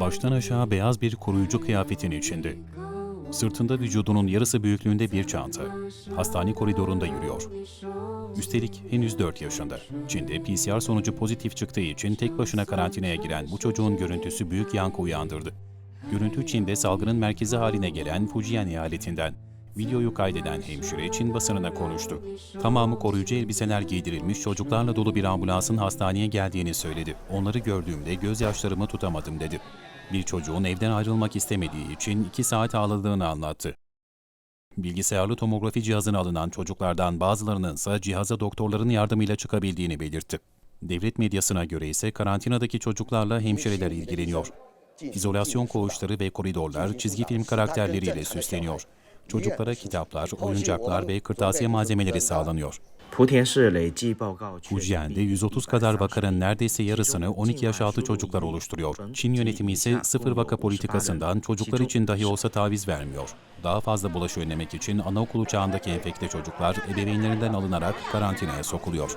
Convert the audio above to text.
Baştan aşağı beyaz bir koruyucu kıyafetin içinde. Sırtında vücudunun yarısı büyüklüğünde bir çanta. Hastane koridorunda yürüyor. Üstelik henüz 4 yaşında. Çin'de PCR sonucu pozitif çıktığı için tek başına karantinaya giren bu çocuğun görüntüsü büyük yankı uyandırdı. Görüntü Çin'de salgının merkezi haline gelen Fujian eyaletinden. Videoyu kaydeden hemşire Çin basınına konuştu. Tamamı koruyucu elbiseler giydirilmiş çocuklarla dolu bir ambulansın hastaneye geldiğini söyledi. Onları gördüğümde gözyaşlarımı tutamadım dedi. Bir çocuğun evden ayrılmak istemediği için iki saat ağladığını anlattı. Bilgisayarlı tomografi cihazına alınan çocuklardan bazılarının ise cihaza doktorların yardımıyla çıkabildiğini belirtti. Devlet medyasına göre ise karantinadaki çocuklarla hemşireler ilgileniyor. İzolasyon koğuşları ve koridorlar çizgi film karakterleriyle süsleniyor çocuklara kitaplar, oyuncaklar ve kırtasiye malzemeleri sağlanıyor. Fujian'de 130 kadar vakanın neredeyse yarısını 12 yaş altı çocuklar oluşturuyor. Çin yönetimi ise sıfır vaka politikasından çocuklar için dahi olsa taviz vermiyor. Daha fazla bulaşı önlemek için anaokulu çağındaki enfekte çocuklar ebeveynlerinden alınarak karantinaya sokuluyor.